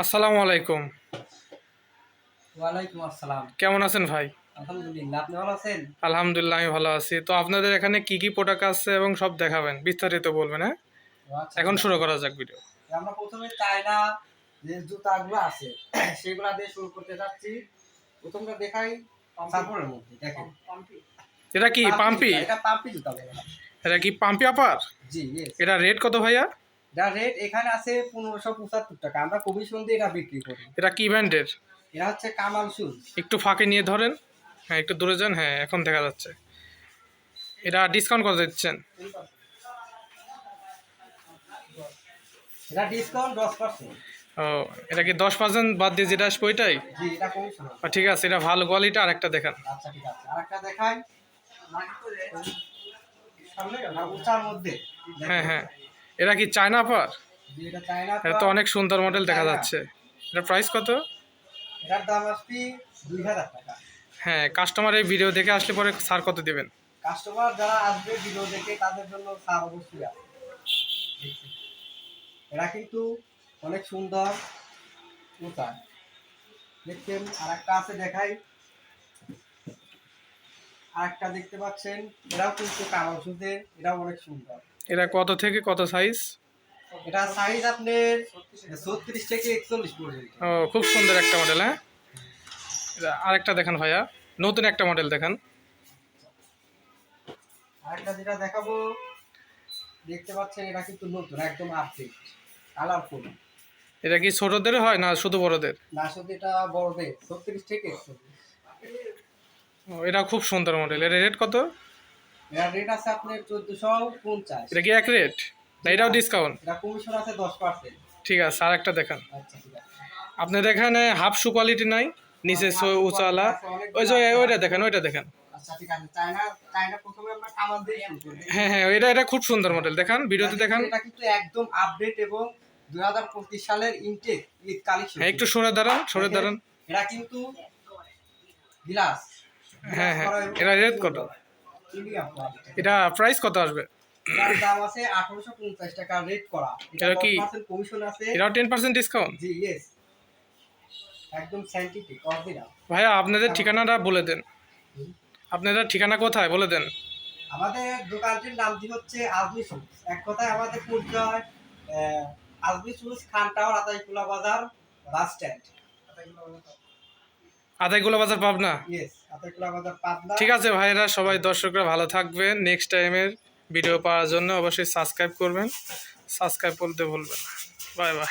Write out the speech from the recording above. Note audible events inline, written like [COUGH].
আসসালামু আলাইকুম। ওয়ালাইকুম আসসালাম। কেমন আছেন ভাই? আলহামদুলিল্লাহ আপনি ভালো আছেন? আলহামদুলিল্লাহ আমি ভালো আছি। তো আপনাদের এখানে কি কি প্রোডাক্ট আছে এবং সব দেখাবেন? বিস্তারিত বলবেন হ্যাঁ? আচ্ছা, এখন শুরু করা যাক ভিডিও। আমরা প্রথমে চায়না যে জুতাগুলো আছে [COUGHS] সেগুলা দিয়ে শুরু করতে যাচ্ছি। প্রথমটা দেখাই মধ্যে দেখেন। এটা কি পাম্পি এটা পাম্পি জুতা এটা কি পাম্পি আপার? জি এটা রেট কত ভাইয়া? এটা রেট এখানে আছে পনেরোশো পঁচাত্তর টাকা। আমরা খুবই সুন্দর এটা বিক্রি করি। এটা কি ব্র্যান্ডের? এটা হচ্ছে কামাল শুজ একটু ফাঁকে নিয়ে ধরেন। হ্যাঁ একটু দূরে যান। হ্যাঁ এখন দেখা যাচ্ছে। এটা ডিসকাউন্ট কত দিচ্ছেন? এটা ডিসকাউন্ট দশ পার্সেন্ট ও এটা কি দশ পার্সেন্ট বাদ দিয়ে যেটা আসবে ওইটাই? ঠিক আছে এটা ভালো কোয়ালিটি আর একটা দেখান। আচ্ছা ঠিক আছে। দেখাই। না, উঁচার মধ্যে। হ্যাঁ হ্যাঁ। এটা কি চায়না আপার জি, এটা তো অনেক সুন্দর মডেল দেখা যাচ্ছে। এটা প্রাইস কত? এটার দাম আসবে দুই হাজার টাকা। হ্যাঁ কাস্টমার এই ভিডিও দেখে আসলে পরে স্যার কত দিবেন? কাস্টমার যারা আসবে ভিডিও দেখে তাদের জন্য সার অবশ্যই আছে। এরা কিন্তু অনেক সুন্দর উঁচা। দেখছেন আর একটা আছে দেখাই। আর একটা দেখতে পাচ্ছেন এরাও কিন্তু কামাল সুদের এরাও অনেক সুন্দর। এটা কত থেকে কত সাইজ এটা সাইজ আপনার ছত্রিশ থেকে একচল্লিশ পর্যন্ত। ও খুব সুন্দর একটা মডেল হ্যাঁ? এটা আরেকটা দেখান ভাইয়া। নতুন একটা মডেল দেখান। আরেকটা যেটা দেখাবো দেখতে পাচ্ছেন এটা কিন্তু নতুন একদম আপডেট কালারফুল এটা কি ছোটদের হয় না শুধু বড়দের? না শুধু এটা বড়দের ছত্রিশ থেকে একচল্লিশ। ও, এটা খুব সুন্দর মডেল এর রেট কত? এটার রেট আছে আপনার চোদ্দশো পঞ্চাশ। এটা কি এক রেট না এটাও ডিসকাউন্ট এটা কমিশন আছে দশ পার্সেন্ট ঠিক আছে আর একটা দেখান। আপনাদের এখানে হাফ শু কোয়ালিটি নাই নিচে সো- উঁচাওয়ালা ওই যে ওইটা দেখেন ওইটা দেখেন। আচ্ছা হ্যাঁ হ্যাঁ এটা এটা খুব সুন্দর মডেল দেখান ভিডিওতে দেখান। এটা কিন্তু একদম আপডেট এবং দুই হাজার পঁচিশ সালের ইনটেক ঈদ কালেকশন হ্যাঁ একটু সরে দাঁড়ান সরে দাঁড়ান। এটা কিন্তু গ্লাস হ্যাঁ হ্যাঁ। এটা রেট কত এটা প্রাইস কত আসবে? দাম আছে আঠারোশো পঞ্চাশ টাকা রেট করা। এটা কি? কমিশন আছে? ডিসকাউন্ট জি একদম সাইন্টিফিক অরিজিনাল ভাইয়া আপনাদের ঠিকানাটা বলে দেন। আপনাদের ঠিকানা কোথায়? বলে দেন। আমাদের দোকানটির নামটি হচ্ছে আজমি এক কথায় আমাদের পরিচয় আজমি শুজ খান টাওয়ার আতাইকুলা বাজার বাস স্ট্যান্ড। বাজার পাবনা? ইয়েস ঠিক আছে ভাইরা, সবাই দর্শকরা ভালো থাকবেন। নেক্সট টাইমের ভিডিও পাওয়ার জন্য অবশ্যই সাবস্ক্রাইব করবেন। সাবস্ক্রাইব করতে ভুলবেন বাই বাই